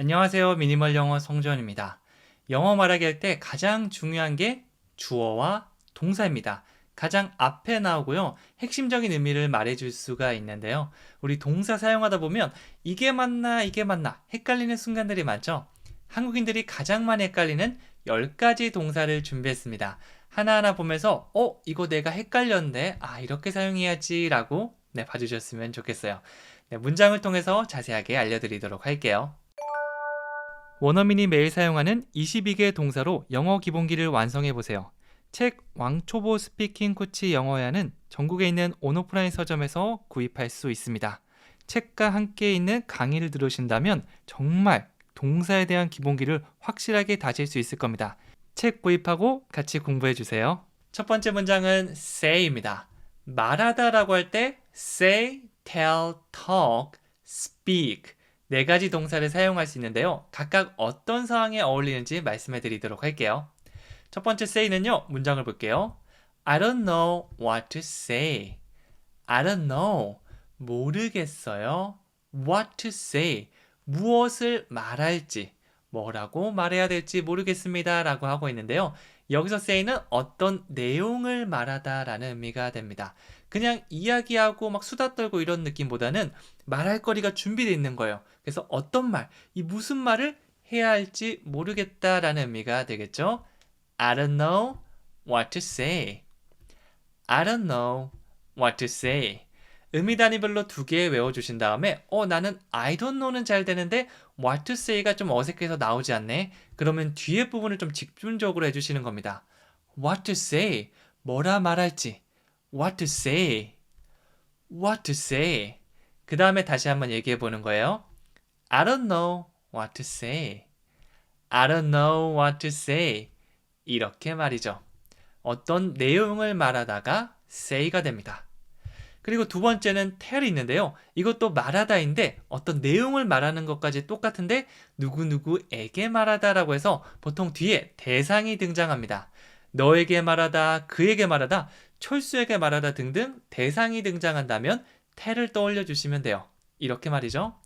안녕하세요. 미니멀 영어 성전입니다. 영어 말하기 할 때 가장 중요한 게 주어와 동사입니다. 가장 앞에 나오고요. 핵심적인 의미를 말해줄 수가 있는데요. 우리 동사 사용하다 보면 이게 맞나 이게 맞나 헷갈리는 순간들이 많죠. 한국인들이 가장 많이 헷갈리는 10가지 동사를 준비했습니다. 하나하나 보면서 어 이거 내가 헷갈렸는데 아 이렇게 사용해야지 라고 네, 봐주셨으면 좋겠어요. 네, 문장을 통해서 자세하게 알려드리도록 할게요. 원어민이 매일 사용하는 22개 동사로 영어 기본기를 완성해 보세요. 책 왕초보 스피킹 코치 영어야는 전국에 있는 온오프라인 서점에서 구입할 수 있습니다. 책과 함께 있는 강의를 들으신다면 정말 동사에 대한 기본기를 확실하게 다질 수 있을 겁니다. 책 구입하고 같이 공부해 주세요. 첫 번째 문장은 say입니다. 말하다라고 할 때 say, tell, talk, speak 네 가지 동사를 사용할 수 있는데요. 각각 어떤 상황에 어울리는지 말씀해 드리도록 할게요. 첫 번째 say는요. 문장을 볼게요. I don't know what to say. I don't know. 모르겠어요. What to say. 무엇을 말할지, 뭐라고 말해야 될지 모르겠습니다. 라고 하고 있는데요. 여기서 say는 어떤 내용을 말하다 라는 의미가 됩니다. 그냥 이야기하고 막 수다 떨고 이런 느낌보다는 말할 거리가 준비되어 있는 거예요. 그래서 어떤 말, 이 무슨 말을 해야 할지 모르겠다라는 의미가 되겠죠. I don't know what to say. I don't know what to say. 의미 단위별로 두 개 외워주신 다음에 어 나는 I don't know는 잘 되는데 what to say가 좀 어색해서 나오지 않네. 그러면 뒤에 부분을 좀 집중적으로 해주시는 겁니다. What to say. 뭐라 말할지. What to say. What to say. 그 다음에 다시 한번 얘기해 보는 거예요. I don't know what to say. I don't know what to say. 이렇게 말이죠. 어떤 내용을 말하다가 say가 됩니다. 그리고 두 번째는 tell이 있는데요. 이것도 말하다인데 어떤 내용을 말하는 것까지 똑같은데 누구누구에게 말하다라고 해서 보통 뒤에 대상이 등장합니다. 너에게 말하다, 그에게 말하다, 철수에게 말하다 등등 대상이 등장한다면 tell을 떠올려 주시면 돼요. 이렇게 말이죠.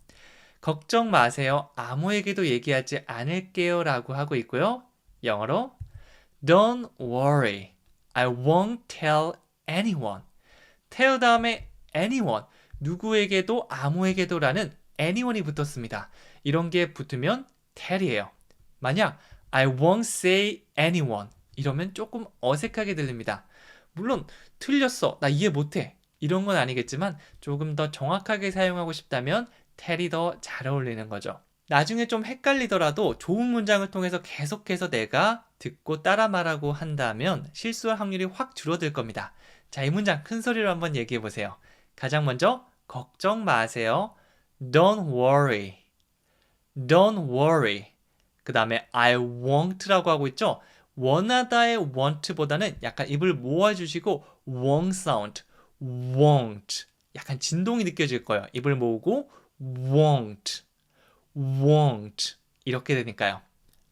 걱정 마세요. 아무에게도 얘기하지 않을게요. 라고 하고 있고요. 영어로 Don't worry. I won't tell anyone. tell 다음에 anyone, 누구에게도 아무에게도 라는 anyone이 붙었습니다. 이런 게 붙으면 tell이에요. 만약 I won't say anyone 이러면 조금 어색하게 들립니다. 물론 틀렸어, 나 이해 못해 이런 건 아니겠지만 조금 더 정확하게 사용하고 싶다면 tell이 더 잘 어울리는 거죠. 나중에 좀 헷갈리더라도 좋은 문장을 통해서 계속해서 내가 듣고 따라 말하고 한다면 실수할 확률이 확 줄어들 겁니다. 자, 이 문장 큰 소리로 한번 얘기해 보세요. 가장 먼저 걱정 마세요. Don't worry. Don't worry. 그 다음에 I won't라고 하고 있죠. 원하다의 want보다는 약간 입을 모아주시고 won't sound, won't. 약간 진동이 느껴질 거예요. 입을 모으고 won't, won't 이렇게 되니까요.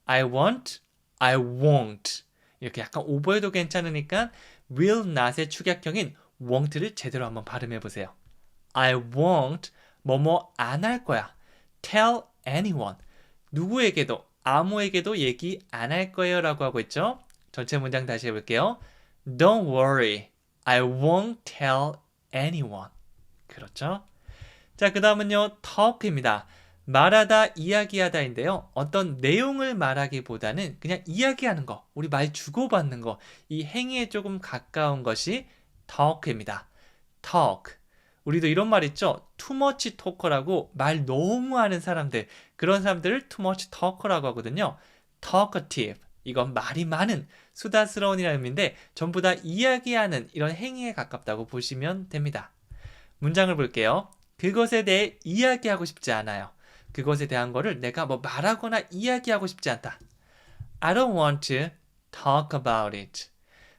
I want, I won't 이렇게 약간 오버해도 괜찮으니까 will not의 축약형인 won't를 제대로 한번 발음해 보세요. I won't 뭐뭐 안 할 거야. tell anyone 누구에게도 아무에게도 얘기 안 할 거예요 라고 하고 있죠. 전체 문장 다시 해볼게요. Don't worry. I won't tell anyone. 그렇죠? 자, 그 다음은요, talk입니다. 말하다, 이야기하다인데요. 어떤 내용을 말하기보다는 그냥 이야기하는 거, 우리 말 주고받는 거, 이 행위에 조금 가까운 것이 talk입니다. talk. 우리도 이런 말 있죠? much talker라고 말 너무 하는 사람들, 그런 사람들을 much talker라고 하거든요. talkative. 이건 말이 많은, 수다스러운이라는 의미인데 전부 다 이야기하는 이런 행위에 가깝다고 보시면 됩니다. 문장을 볼게요. 그것에 대해 이야기하고 싶지 않아요. 그것에 대한 거를 내가 뭐 말하거나 이야기하고 싶지 않다. I don't want to talk about it.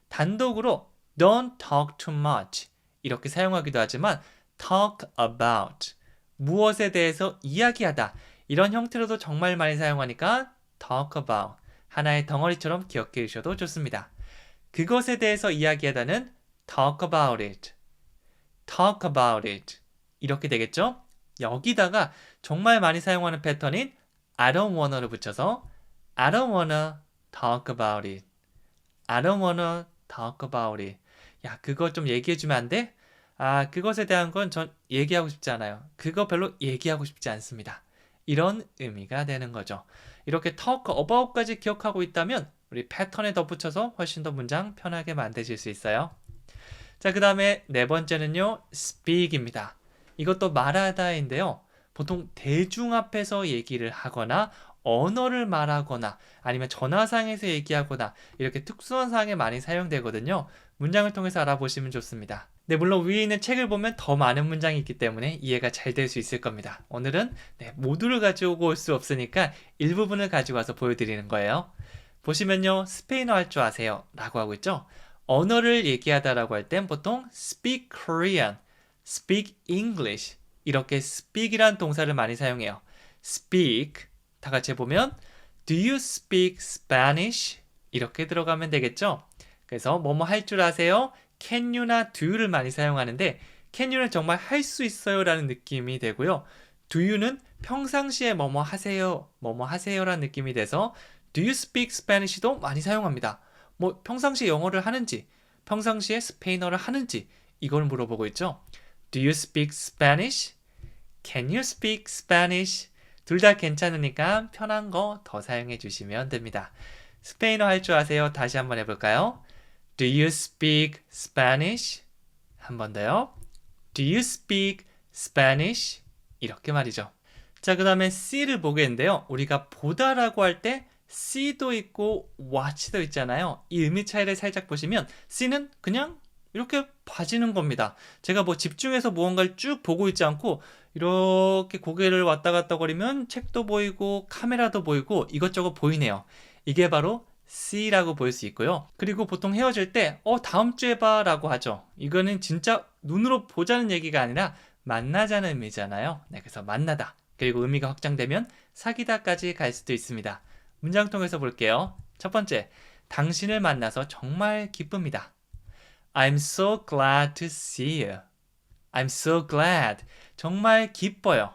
단독으로 don't talk too much 이렇게 사용하기도 하지만 talk about 무엇에 대해서 이야기하다 이런 형태로도 정말 많이 사용하니까 talk about 하나의 덩어리처럼 기억해 주셔도 좋습니다. 그것에 대해서 이야기하다는 talk about it. talk about it. 이렇게 되겠죠? 여기다가 정말 많이 사용하는 패턴인 I don't wanna를 붙여서 I don't wanna talk about it. I don't wanna talk about it. 야, 그거 좀 얘기해 주면 안 돼? 아, 그것에 대한 건 전 얘기하고 싶지 않아요. 그거 별로 얘기하고 싶지 않습니다. 이런 의미가 되는 거죠. 이렇게 talk about까지 기억하고 있다면 우리 패턴에 덧붙여서 훨씬 더 문장 편하게 만드실 수 있어요. 자, 그 다음에 네 번째는요, speak입니다. 이것도 말하다인데요. 보통 대중 앞에서 얘기를 하거나 언어를 말하거나 아니면 전화상에서 얘기하거나 이렇게 특수한 상황에 많이 사용되거든요. 문장을 통해서 알아보시면 좋습니다. 네, 물론 위에 있는 책을 보면 더 많은 문장이 있기 때문에 이해가 잘 될 수 있을 겁니다. 오늘은 네, 모두를 가지고 올 수 없으니까 일부분을 가지고 와서 보여드리는 거예요. 보시면요, 스페인어 할 줄 아세요? 라고 하고 있죠? 언어를 얘기하다라고 할 땐 보통 speak Korean, speak English 이렇게 speak이란 동사를 많이 사용해요. speak 다 같이 해보면 Do you speak Spanish? 이렇게 들어가면 되겠죠? 그래서 뭐뭐 할 줄 아세요? Can you나 do you를 많이 사용하는데 Can you는 정말 할 수 있어요 라는 느낌이 되고요. Do you는 평상시에 뭐뭐 하세요, 뭐뭐 하세요 라는 느낌이 돼서 Do you speak Spanish도 많이 사용합니다. 뭐 평상시에 영어를 하는지, 평상시에 스페인어를 하는지 이걸 물어보고 있죠. Do you speak Spanish? Can you speak Spanish? 둘 다 괜찮으니까 편한 거 더 사용해 주시면 됩니다. 스페인어 할 줄 아세요? 다시 한번 해볼까요? Do you speak Spanish? 한 번 더요. Do you speak Spanish? 이렇게 말이죠. 자, 그 다음에 C를 보겠는데요. 우리가 보다라고 할때 C도 있고 watch도 있잖아요. 이 의미 차이를 살짝 보시면 C는 그냥 이렇게 봐지는 겁니다. 제가 뭐 집중해서 무언가를 쭉 보고 있지 않고 이렇게 고개를 왔다 갔다 거리면 책도 보이고 카메라도 보이고 이것저것 보이네요. 이게 바로 C라고 볼 수 있고요. 그리고 보통 헤어질 때, 어, 다음 주에 봐 라고 하죠. 이거는 진짜 눈으로 보자는 얘기가 아니라 만나자는 의미잖아요. 네, 그래서 만나다. 그리고 의미가 확장되면 사귀다까지 갈 수도 있습니다. 문장 통해서 볼게요. 첫 번째, 당신을 만나서 정말 기쁩니다. I'm so glad to see you. I'm so glad. 정말 기뻐요.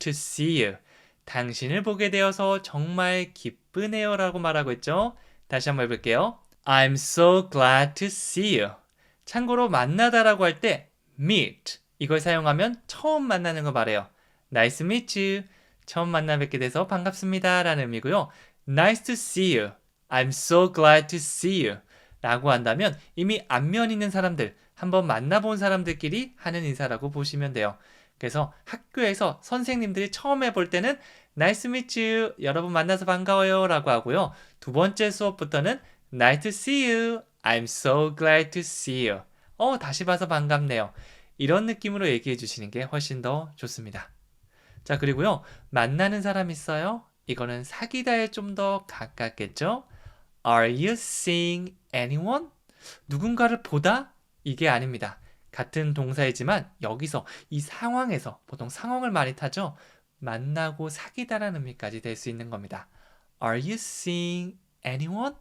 To see you. 당신을 보게 되어서 정말 기쁘네요 라고 말하고 있죠. 다시 한번 해볼게요. I'm so glad to see you. 참고로 만나다라고 할 때 meet 이걸 사용하면 처음 만나는 거 말해요. Nice to meet you. 처음 만나 뵙게 돼서 반갑습니다 라는 의미고요. Nice to see you. I'm so glad to see you. 라고 한다면 이미 안면 있는 사람들, 한번 만나본 사람들끼리 하는 인사라고 보시면 돼요. 그래서 학교에서 선생님들이 처음 해볼 때는 Nice to meet you. 여러분 만나서 반가워요. 라고 하고요. 두 번째 수업부터는 Nice to see you. I'm so glad to see you. 어, 다시 봐서 반갑네요. 이런 느낌으로 얘기해 주시는 게 훨씬 더 좋습니다. 자, 그리고요. 만나는 사람 있어요? 이거는 사귀다에 좀 더 가깝겠죠? Are you seeing anyone? 누군가를 보다? 이게 아닙니다. 같은 동사이지만 여기서 이 상황에서 보통 상황을 많이 타죠. 만나고 사귀다라는 의미까지 될 수 있는 겁니다. Are you seeing anyone?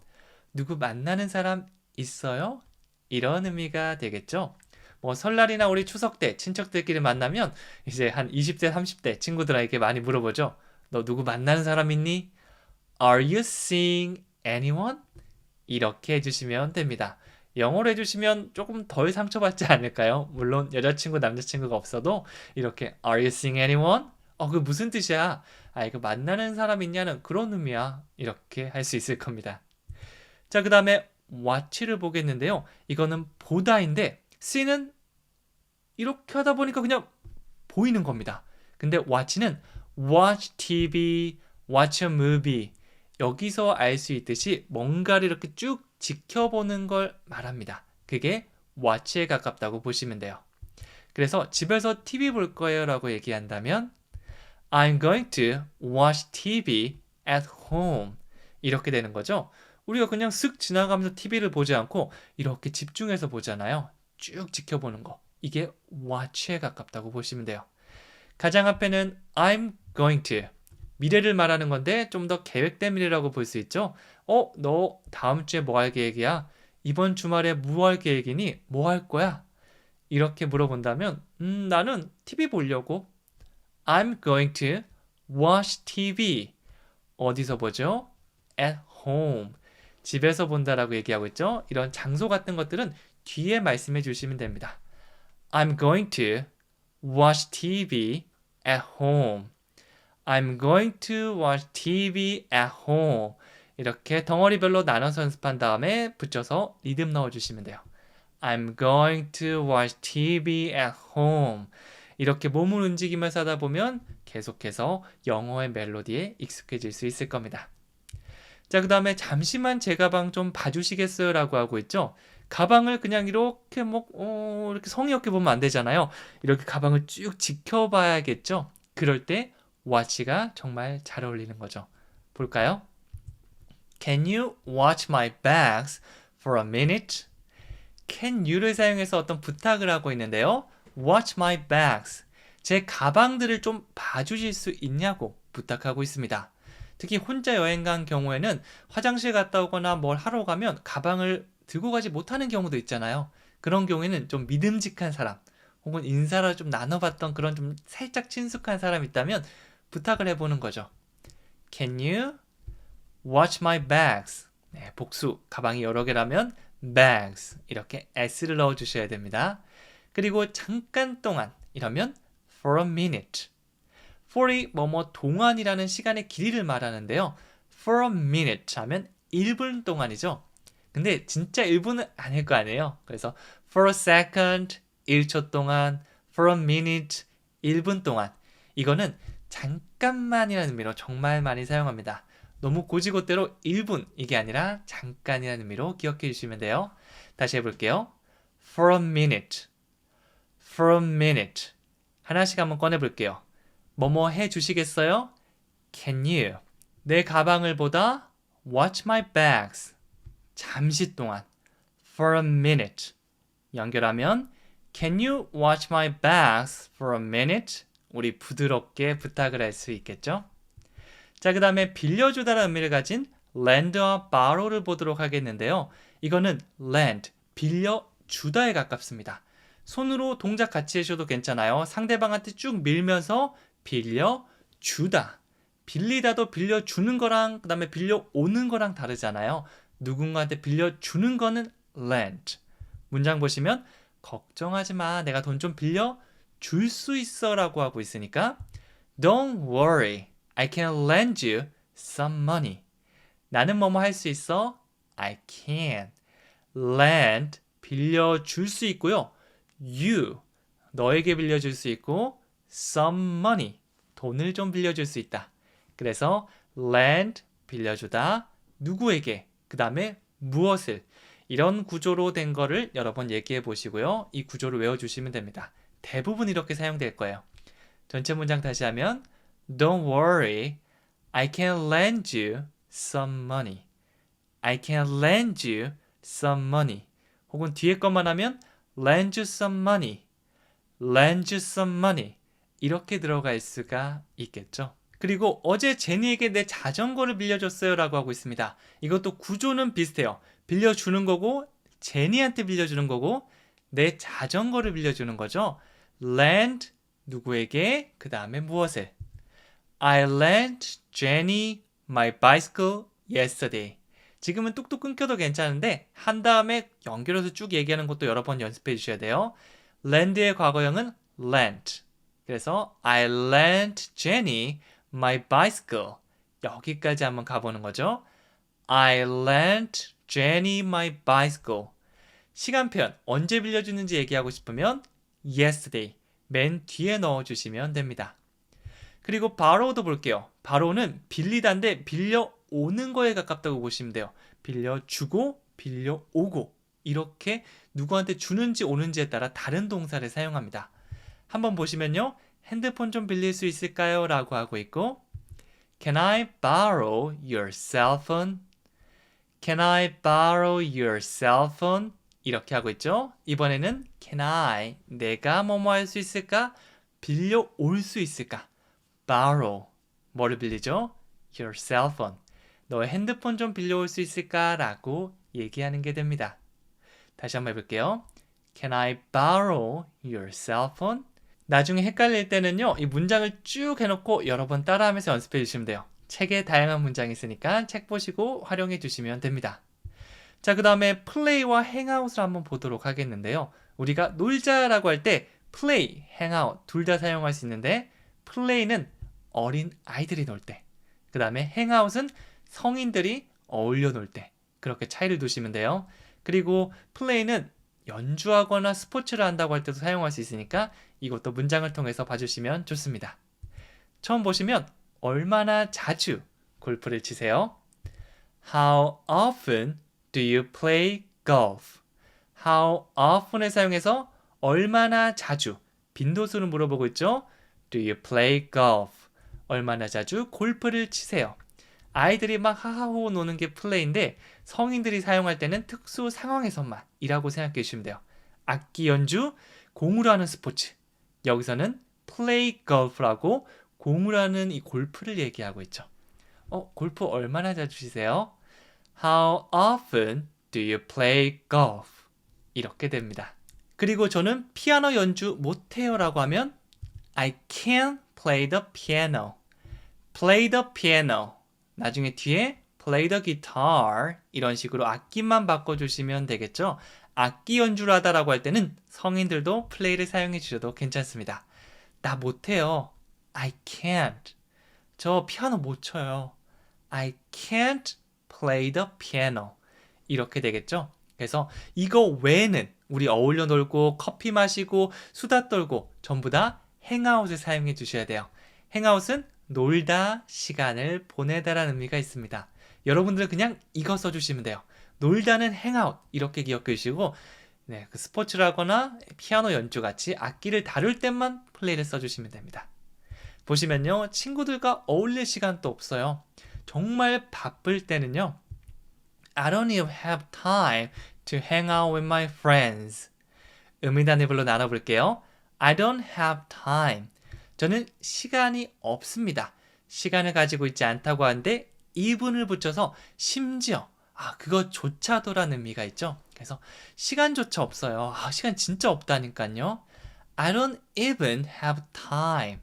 누구 만나는 사람 있어요? 이런 의미가 되겠죠. 뭐 설날이나 우리 추석 때 친척들끼리 만나면 이제 한 20대, 30대 친구들에게 많이 물어보죠. 너 누구 만나는 사람 있니? Are you seeing anyone? 이렇게 해주시면 됩니다. 영어로 해주시면 조금 덜 상처받지 않을까요? 물론 여자친구, 남자친구가 없어도 이렇게 Are you seeing anyone? 어, 그 무슨 뜻이야? 아, 이거 만나는 사람 있냐는 그런 의미야. 이렇게 할 수 있을 겁니다. 자, 그 다음에 watch를 보겠는데요. 이거는 보다인데 C는 이렇게 하다 보니까 그냥 보이는 겁니다. 근데 watch는 watch TV, watch a movie 여기서 알 수 있듯이 뭔가를 이렇게 쭉 지켜보는 걸 말합니다. 그게 watch에 가깝다고 보시면 돼요. 그래서 집에서 TV 볼 거예요 라고 얘기한다면 I'm going to watch TV at home 이렇게 되는 거죠. 우리가 그냥 쓱 지나가면서 TV를 보지 않고 이렇게 집중해서 보잖아요. 쭉 지켜보는 거. 이게 watch에 가깝다고 보시면 돼요. 가장 앞에는 I'm going to 미래를 말하는 건데 좀 더 계획된 미래라고 볼 수 있죠. 어, 너 다음 주에 뭐 할 계획이야? 이번 주말에 뭐 할 계획이니? 뭐 할 거야? 이렇게 물어본다면 음, 나는 TV 보려고. I'm going to watch TV. 어디서 보죠? at home. 집에서 본다라고 얘기하고 있죠. 이런 장소 같은 것들은 뒤에 말씀해 주시면 됩니다. I'm going to watch TV at home. I'm going to watch TV at home. 이렇게 덩어리별로 나눠서 연습한 다음에 붙여서 리듬 넣어 주시면 돼요. I'm going to watch TV at home. 이렇게 몸을 움직이면서 하다 보면 계속해서 영어의 멜로디에 익숙해질 수 있을 겁니다. 자, 그 다음에 잠시만 제 가방 좀 봐주시겠어요? 라고 하고 있죠. 가방을 그냥 이렇게 뭐, 어, 이렇게 성의 없게 보면 안 되잖아요. 이렇게 가방을 쭉 지켜봐야겠죠. 그럴 때 watch가 정말 잘 어울리는 거죠. 볼까요? Can you watch my bags for a minute? Can you를 사용해서 어떤 부탁을 하고 있는데요. Watch my bags. 제 가방들을 좀 봐주실 수 있냐고 부탁하고 있습니다. 특히 혼자 여행 간 경우에는 화장실 갔다 오거나 뭘 하러 가면 가방을 들고 가지 못하는 경우도 있잖아요. 그런 경우에는 좀 믿음직한 사람 혹은 인사를 좀 나눠봤던 그런 좀 살짝 친숙한 사람 있다면 부탁을 해보는 거죠. Can you watch my bags? 네, 복수 가방이 여러 개라면 bags 이렇게 s를 넣어 주셔야 됩니다. 그리고 잠깐 동안 이러면 for a minute. for이 뭐뭐 동안이라는 시간의 길이를 말하는데요. for a minute 하면 1분 동안이죠. 근데 진짜 1분은 아닐 거 아니에요. 그래서 for a second 1초 동안, for a minute 1분 동안. 이거는 잠깐만이라는 의미로 정말 많이 사용합니다. 너무 고지고대로 1분 이게 아니라 잠깐이라는 의미로 기억해 주시면 돼요. 다시 해볼게요. For a minute. For a minute. 하나씩 한번 꺼내 볼게요. 뭐뭐 해 주시겠어요? Can you? 내 가방을 보다 watch my bags. 잠시 동안. For a minute. 연결하면 Can you watch my bags for a minute? 우리 부드럽게 부탁을 할 수 있겠죠? 자, 그 다음에 빌려주다라는 의미를 가진 lend와 borrow를 보도록 하겠는데요. 이거는 lend, 빌려주다에 가깝습니다. 손으로 동작 같이 해셔도 괜찮아요. 상대방한테 쭉 밀면서 빌려 주다. 빌리다도 빌려 주는 거랑 그 다음에 빌려 오는 거랑 다르잖아요. 누군가한테 빌려 주는 거는 lend. 문장 보시면 걱정하지 마. 내가 돈 좀 빌려 줄 수 있어 라고 하고 있으니까 Don't worry. I can lend you some money. 나는 뭐뭐 할 수 있어? I can. lend 빌려 줄 수 있고요. You 너에게 빌려줄 수 있고 some money 돈을 좀 빌려줄 수 있다. 그래서 lend 빌려주다 누구에게 그 다음에 무엇을 이런 구조로 된 거를 여러 번 얘기해 보시고요. 이 구조를 외워주시면 됩니다. 대부분 이렇게 사용될 거예요. 전체 문장 다시 하면 Don't worry, I can lend you some money. I can lend you some money. 혹은 뒤에 것만 하면 lend you some money. lend you some money. 이렇게 들어갈 수가 있겠죠. 그리고 어제 제니에게 내 자전거를 빌려줬어요 라고 하고 있습니다. 이것도 구조는 비슷해요. 빌려주는 거고, 제니한테 빌려주는 거고, 내 자전거를 빌려주는 거죠. lend 누구에게, 그 다음에 무엇을. I lent Jenny my bicycle yesterday. 지금은 뚝뚝 끊겨도 괜찮은데, 한 다음에 연결해서 쭉 얘기하는 것도 여러 번 연습해 주셔야 돼요. lend의 과거형은 lent. 그래서 I lent Jenny my bicycle. 여기까지 한번 가보는 거죠. I lent Jenny my bicycle. 시간편 언제 빌려주는지 얘기하고 싶으면 yesterday 맨 뒤에 넣어주시면 됩니다. 그리고 borrow도 볼게요. borrow는 빌리다인데 빌려 오는 거에 가깝다고 보시면 돼요. 빌려주고 빌려오고 이렇게 누구한테 주는지 오는지에 따라 다른 동사를 사용합니다. 한번 보시면요. 핸드폰 좀 빌릴 수 있을까요? 라고 하고 있고 Can I borrow your cell phone? Can I borrow your cell phone? 이렇게 하고 있죠. 이번에는 Can I 내가 뭐뭐 할 수 있을까? 빌려 올 수 있을까? Borrow 뭐를 빌리죠? Your cell phone 너의 핸드폰 좀 빌려올 수 있을까? 라고 얘기하는 게 됩니다. 다시 한번 해볼게요. Can I borrow your cell phone? 나중에 헷갈릴 때는요, 이 문장을 쭉 해놓고 여러 번 따라하면서 연습해 주시면 돼요. 책에 다양한 문장이 있으니까 책 보시고 활용해 주시면 됩니다. 자, 그 다음에 플레이와 행아웃을 한번 보도록 하겠는데요. 우리가 놀자라고 할 때 플레이, 행아웃 둘 다 사용할 수 있는데 플레이는 어린 아이들이 놀 때, 그 다음에 행아웃은 성인들이 어울려 놀 때, 그렇게 차이를 두시면 돼요. 그리고 플레이는 연주하거나 스포츠를 한다고 할 때도 사용할 수 있으니까 이것도 문장을 통해서 봐주시면 좋습니다. 처음 보시면 얼마나 자주 골프를 치세요? How often do you play golf? How often을 사용해서 얼마나 자주 빈도수를 물어보고 있죠? Do you play golf? 얼마나 자주 골프를 치세요? 아이들이 막 하하호 노는 게 플레이인데 성인들이 사용할 때는 특수 상황에서만 이라고 생각해 주시면 돼요. 악기 연주, 공으로 하는 스포츠. 여기서는 플레이 골프라고 공으로 하는 이 골프를 얘기하고 있죠. 어, 골프 얼마나 자주 치세요? How often do you play golf? 이렇게 됩니다. 그리고 저는 피아노 연주 못해요라고 하면 I can't play the piano. play the piano. 나중에 뒤에 play the guitar 이런 식으로 악기만 바꿔주시면 되겠죠. 악기 연주를 하다라고 할 때는 성인들도 플레이를 사용해 주셔도 괜찮습니다. 나 못해요. I can't. 저 피아노 못 쳐요. I can't play the piano. 이렇게 되겠죠? 그래서 이거 외에는 우리 어울려 놀고 커피 마시고 수다 떨고 전부 다 행아웃을 사용해 주셔야 돼요. 행아웃은 놀다 시간을 보내다라는 의미가 있습니다. 여러분들은 그냥 이거 써주시면 돼요. 놀다는 행아웃 이렇게 기억해 주시고 네, 그 스포츠를 하거나 피아노 연주 같이 악기를 다룰 때만 플레이를 써주시면 됩니다. 보시면요 친구들과 어울릴 시간도 없어요. 정말 바쁠 때는요 I don't have time to hang out with my friends. 음이단입으로 나눠볼게요. I don't have time. 저는 시간이 없습니다. 시간을 가지고 있지 않다고 하는데 이분을 붙여서 심지어 아 그것조차도라는 의미가 있죠. 그래서 시간조차 없어요. 아 시간 진짜 없다니까요. I don't even have time.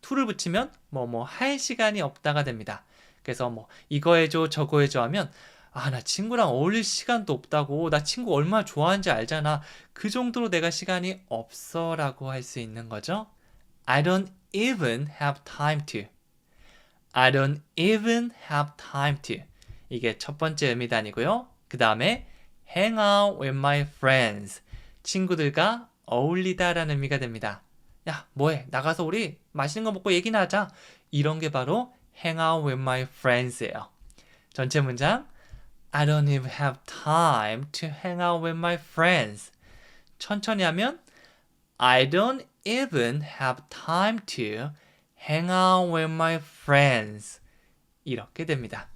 to를 붙이면 뭐 뭐 할 시간이 없다가 됩니다. 그래서 뭐 이거 해줘 저거 해줘 하면 아 나 친구랑 어울릴 시간도 없다고 나 친구 얼마나 좋아하는지 알잖아. 그 정도로 내가 시간이 없어라고 할 수 있는 거죠. I don't even have time to. I don't even have time to. 이게 첫 번째 의미단이고요. 그 다음에 hang out with my friends. 친구들과 어울리다라는 의미가 됩니다. 야, 뭐해? 나가서 우리 맛있는 거 먹고 얘기나 하자. 이런 게 바로 hang out with my friends예요. 전체 문장 I don't even have time to hang out with my friends. 천천히 하면 I don't even have time to hang out with my friends. 이렇게 됩니다.